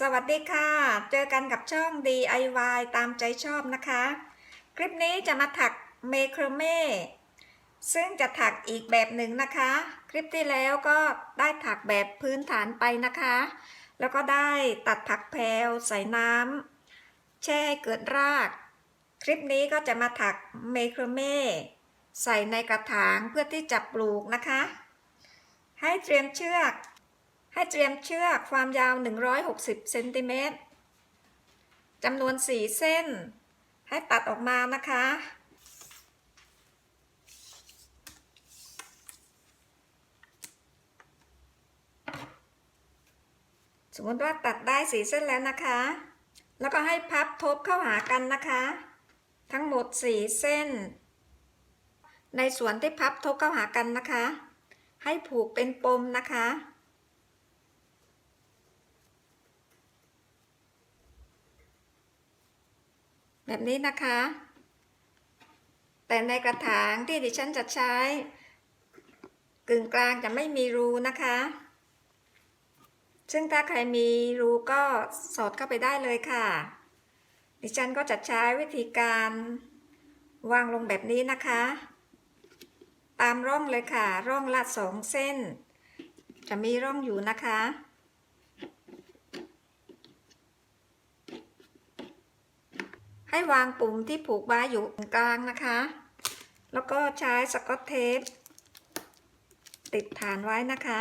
สวัสดีค่ะ เจอกันกับช่อง DIY ตามใจชอบนะคะ คลิปนี้จะมาถักเมครเม่ซึ่งจะถักอีกแบบหนึ่งนะคะ คลิปที่แล้วก็ได้ถักแบบพื้นฐานไปนะคะ แล้วก็ได้ตัดถักแพรวใส่น้ำแช่ให้เกิดราก คลิปนี้ก็จะมาถักเมครเม่ใส่ในกระถางเพื่อที่จะปลูกนะคะ ให้เตรียมเชือก ให้เตรียมเชือกความยาว 160เซนติเมตรจำนวน 4 เส้น ให้ตัดออกมานะคะ สมมติว่าตัดได้4เส้นแล้วนะคะ แล้วก็ให้พับทบเข้าหากันนะคะ ทั้งหมด4เส้น ในส่วนที่พับทบเข้าหากันนะคะ ให้ผูกเป็นปมนะคะ แบบนี้นะคะ แต่ในกระถางที่ดิฉันจะใช้ กึ่งกลางจะไม่มีรูนะคะ ซึ่งถ้าใครมีรูก็สอดเข้าไปได้เลยค่ะ ดิฉันก็จะใช้วิธีการวางลงแบบนี้นะคะ ตามร่องเลยค่ะ ร่องละสองเส้น จะมีร่องอยู่นะคะ ให้วางปุ่มที่ผูกไว้อยู่ตรงกลางนะคะ แล้วก็ใช้สกอตเทปติดฐานไว้นะคะ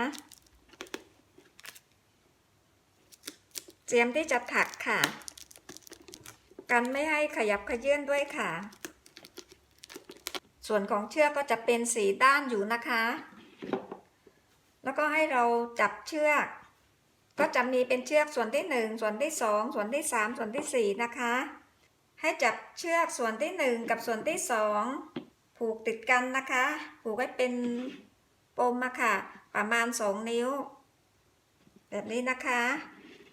เตรียมที่จะถักค่ะ กันไม่ให้ขยับขยื่นด้วยค่ะ ส่วนของเชือกก็จะเป็นสีด้านอยู่นะคะ แล้วก็ให้เราจับเชือก ก็จะมีเป็นเชือกส่วนที่ 1 ส่วนที่ 2 ส่วนที่ 3 ส่วนที่ 4 นะคะ ให้จับเชือกส่วนที่ 1 กับส่วนที่ 2 ผูกติดกันนะคะ ผูกให้เป็นปมมาค่ะ ประมาณ 2 นิ้ว แบบนี้นะคะ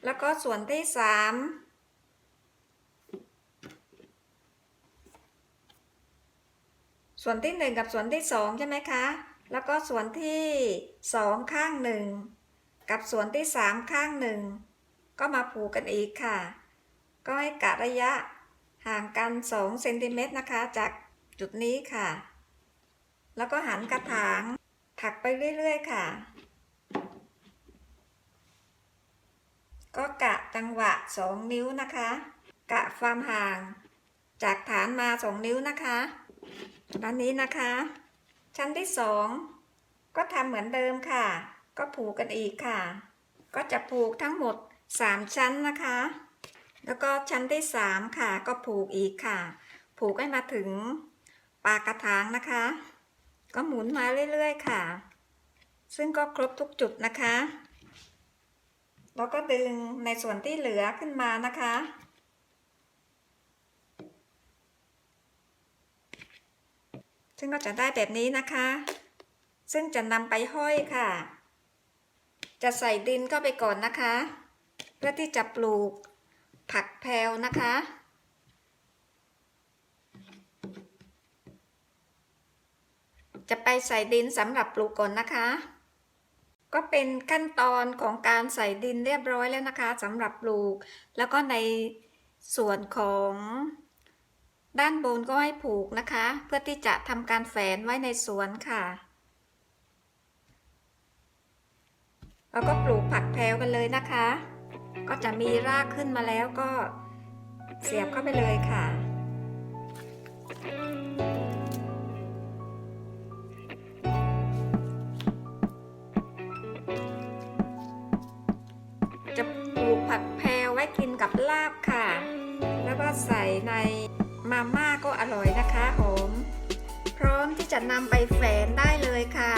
แล้วก็ส่วนที่ 3ส่วนที่ 1 กับส่วนที่ 2 ใช่ไหมคะ แล้วก็ส่วนที่ 2 ข้างหนึ่งกับส่วนที่ 3 ข้างหนึ่งก็มาผูกกันอีกค่ะ ก็ให้กะระยะ ห่างกัน2เซนติเมตรนะคะ จากจุดนี้ค่ะ แล้วก็หันกระถางถักไปเรื่อยๆค่ะ ก็กะจังหวะ 2 นิ้วนะคะ กะความห่างจากฐานมา 2 นิ้วนะคะด้านนี้นะคะ ชั้นที่ 2 ก็ทำเหมือนเดิมค่ะ ก็ผูกกันอีกค่ะ ก็จะผูกทั้งหมด 3 ชั้นนะคะ แล้วก็ชั้นที่3ค่ะ ก็ผูกอีกค่ะ ผูกให้มาถึงปากกระถางนะคะ ก็หมุนมาเรื่อยๆค่ะ ซึ่งก็ครบทุกจุดนะคะ แล้วก็ดึงในส่วนที่เหลือขึ้นมานะคะซึ่งก็จะได้แบบนี้นะคะ ซึ่งจะนำไปห้อยค่ะ จะใส่ดินเข้าไปก่อนนะคะ เพื่อที่จะปลูก ผักแพรวนะคะ จะไปใส่ดินสำหรับปลูกก่อนนะคะ ก็เป็นขั้นตอนของการใส่ดินเรียบร้อยแล้วนะคะสำหรับปลูก แล้วก็ในส่วนของด้านบนก็ให้ผูกนะคะ เพื่อที่จะทำการแฝนไว้ในสวนค่ะแล้วก็ปลูกผักแพรวกันเลยนะคะ ก็จะมีรากขึ้นมาแล้วก็เสียบเข้าไปเลยค่ะ จะปลูกผักแพรไว้กินกับลาบค่ะ แล้วก็ใส่ในมาม่าก็อร่อยนะคะหอมพร้อมที่จะนำไปแฝนได้เลยค่ะ